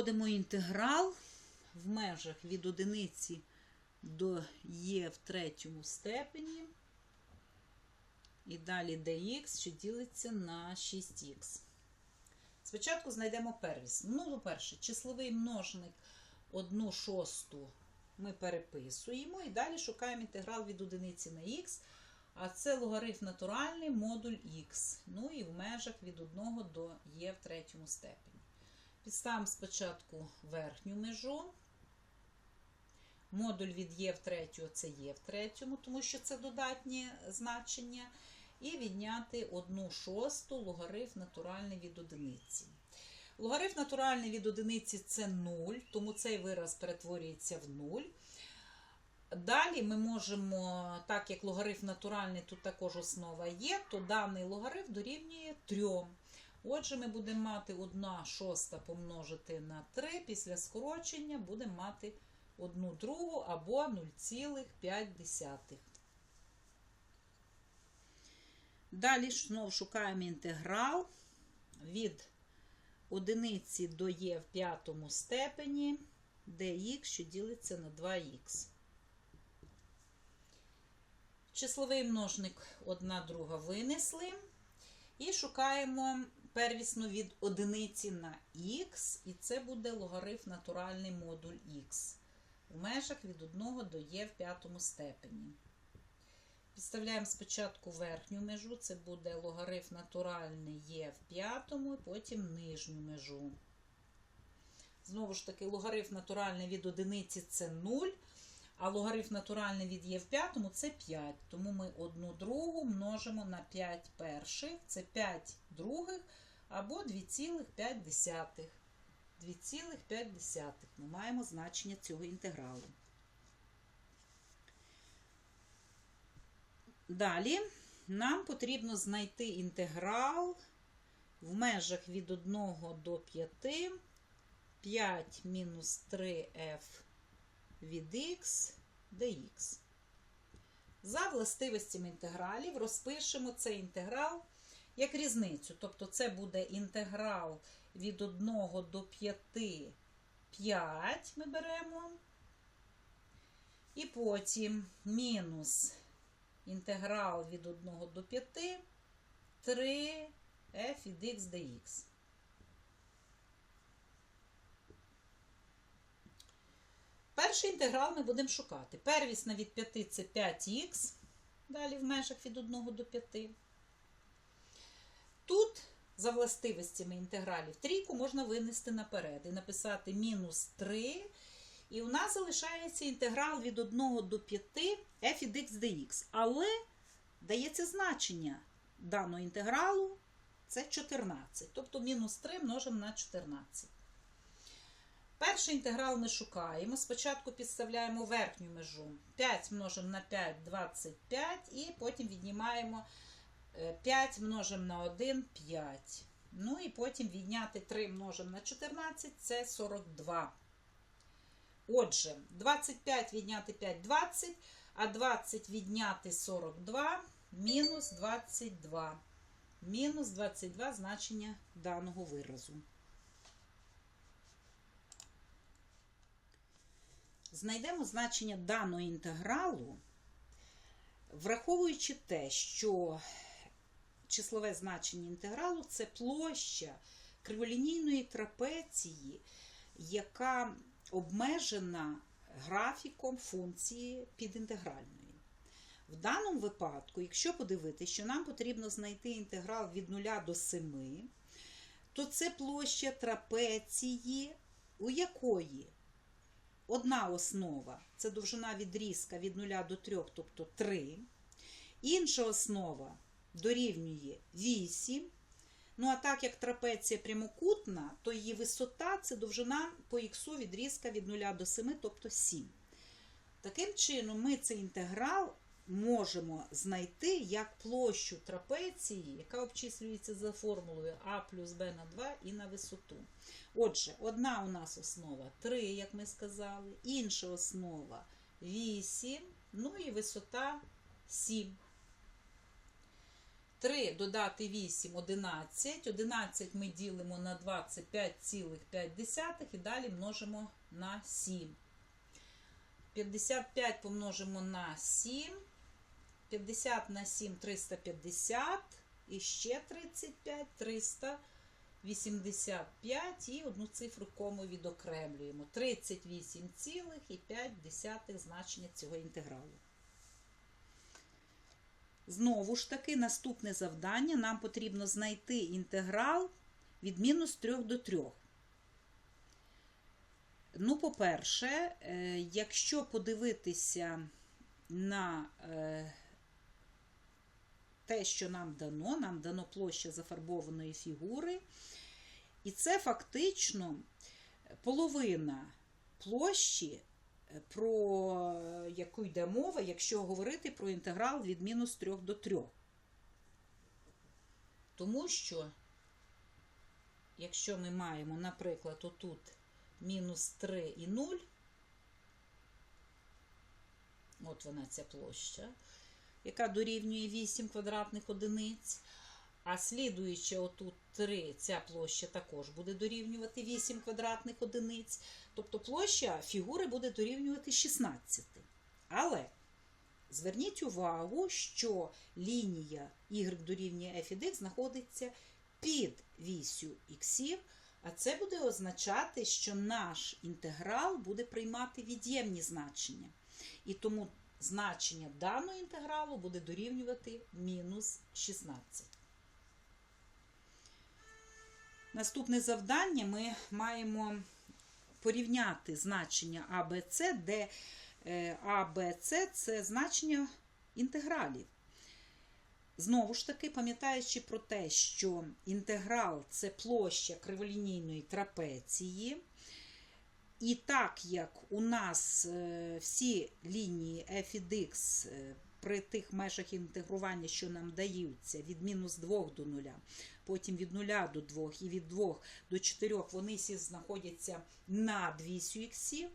Знаходимо інтеграл в межах від одиниці до є в третьому степені. І далі dx, що ділиться на 6х. Спочатку знайдемо первіс. Ну, по-перше, числовий множник 1 шосту ми переписуємо і далі шукаємо інтеграл від одиниці на х, а це логарифм натуральний модуль х. Ну і в межах від 1 до є в третьому степені. Підставимо спочатку верхню межу. Модуль від є в третю це є в третьому, тому що це додатнє значення. І відняти 1 шосту логарифм натуральний від одиниці. Логарифм натуральний від одиниці це 0, тому цей вираз перетворюється в 0. Далі ми можемо, так як логарифм натуральний, тут також основа є, то даний логарифм дорівнює 3. Отже, ми будемо мати 1 шоста помножити на 3, після скорочення будемо мати 1 другу або 0,5. Далі знову шукаємо інтеграл від одиниці до є в п'ятому степені, dx, що ділиться на 2х. Числовий множник 1 друга винесли. І шукаємо первісну від одиниці на х, і це буде логарифм натуральний модуль х. У межах від 1 до є в п'ятому степені. Підставляємо спочатку верхню межу, це буде логарифм натуральний є в п'ятому, потім нижню межу. Знову ж таки, логарифм натуральний від одиниці це 0, а логарифм натуральний від є в п'ятому це 5. Тому ми одну другу множимо на 5 перших, це 5 других або 2,5. 2,5 ми маємо значення цього інтегралу. Далі нам потрібно знайти інтеграл в межах від 1 до 5, 5 мінус 3f від x dx. За властивостями інтегралів розпишемо цей інтеграл як різницю. Тобто це буде інтеграл від 1 до 5, 5 ми беремо. І потім мінус інтеграл від 1 до 5, 3 f від x dx. Перший інтеграл ми будемо шукати. Первісна від 5 це 5х, далі в межах від 1 до 5. Тут, за властивостями інтегралів, трійку можна винести наперед і написати мінус 3. І у нас залишається інтеграл від 1 до 5 f від x dx. Але дається значення даного інтегралу це 14. Тобто мінус 3 множимо на 14. Перший інтеграл ми шукаємо. Спочатку підставляємо верхню межу. 5 множимо на 5 25, і потім віднімаємо 5 множимо на 1 5. Ну і потім відняти 3 множимо на 14 це 42. Отже, 25 відняти 5 20, а 20 відняти 42 мінус 22. Мінус 22 значення даного виразу. Знайдемо значення даного інтегралу, враховуючи те, що числове значення інтегралу це площа криволінійної трапеції, яка обмежена графіком функції підінтегральної. В даному випадку, якщо подивитися, що нам потрібно знайти інтеграл від 0 до 7, то це площа трапеції, у якої одна основа це довжина відрізка від 0 до 3, тобто 3. Інша основа дорівнює 8. Ну, а так як трапеція прямокутна, то її висота це довжина по х відрізка від 0 до 7, тобто 7. Таким чином, ми цей інтеграл можемо знайти як площу трапеції, яка обчислюється за формулою а плюс b на 2 і на висоту. Отже, одна у нас основа 3, як ми сказали, інша основа 8, ну і висота 7. 3 додати 8 11. 11 ми ділимо на 25,5 і далі множимо на 7. 55 помножимо на 7. 50 на 7 350. І ще 35 385. І одну цифру кому відокремлюємо. 38,5 значення цього інтегралу. Знову ж таки, наступне завдання. Нам потрібно знайти інтеграл від мінус 3 до 3. Ну, по-перше, е, якщо подивитися на е, те, що нам дано, нам дано площа зафарбованої фігури, і це фактично половина площі, е, про яку йде мова, якщо говорити про інтеграл від мінус 3 до 3. Тому що, якщо ми маємо, наприклад, отут мінус 3 і 0, от вона ця площа, яка дорівнює 8 квадратних одиниць, а слідуючи отут 3, ця площа також буде дорівнювати 8 квадратних одиниць. Тобто площа фігури буде дорівнювати 16. Але зверніть увагу, що лінія y дорівнює f від x знаходиться під вісю х, а це буде означати, що наш інтеграл буде приймати від'ємні значення. І тому значення даного інтегралу буде дорівнювати мінус 16. Наступне завдання ми маємо порівняти значення А, Б, С, де е, А, Б, С це значення інтегралів. Знову ж таки, пам'ятаючи про те, що інтеграл це площа криволінійної трапеції. І так як у нас е, всі лінії f від x е, при тих межах інтегрування, що нам даються, від мінус 2 до 0, потім від 0 до 2 і від 2 до 4, вони всі знаходяться над вісю х,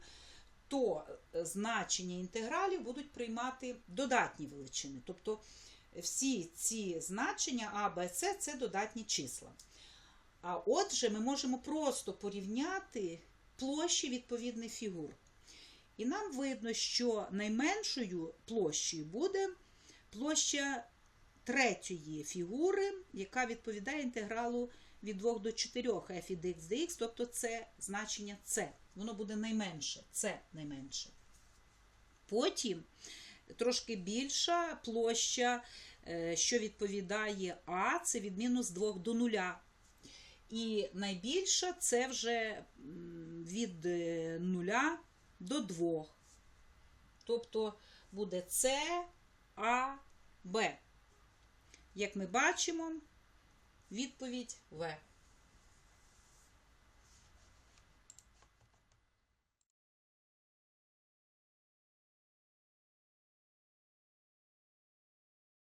то е, значення інтегралів будуть приймати додатні величини. Тобто всі ці значення А, Б, С це додатні числа. А отже, ми можемо просто порівняти площі відповідних фігур. І нам видно, що найменшою площею буде площа третьої фігури, яка відповідає інтегралу від 2 до 4 f від x dx, тобто це значення С. Воно буде найменше, це найменше. Потім трошки більша площа, е, що відповідає А, це від мінус 2 до 0. І найбільша це вже від 0 до 2. Тобто буде С, А, Б. Як ми бачимо, відповідь В.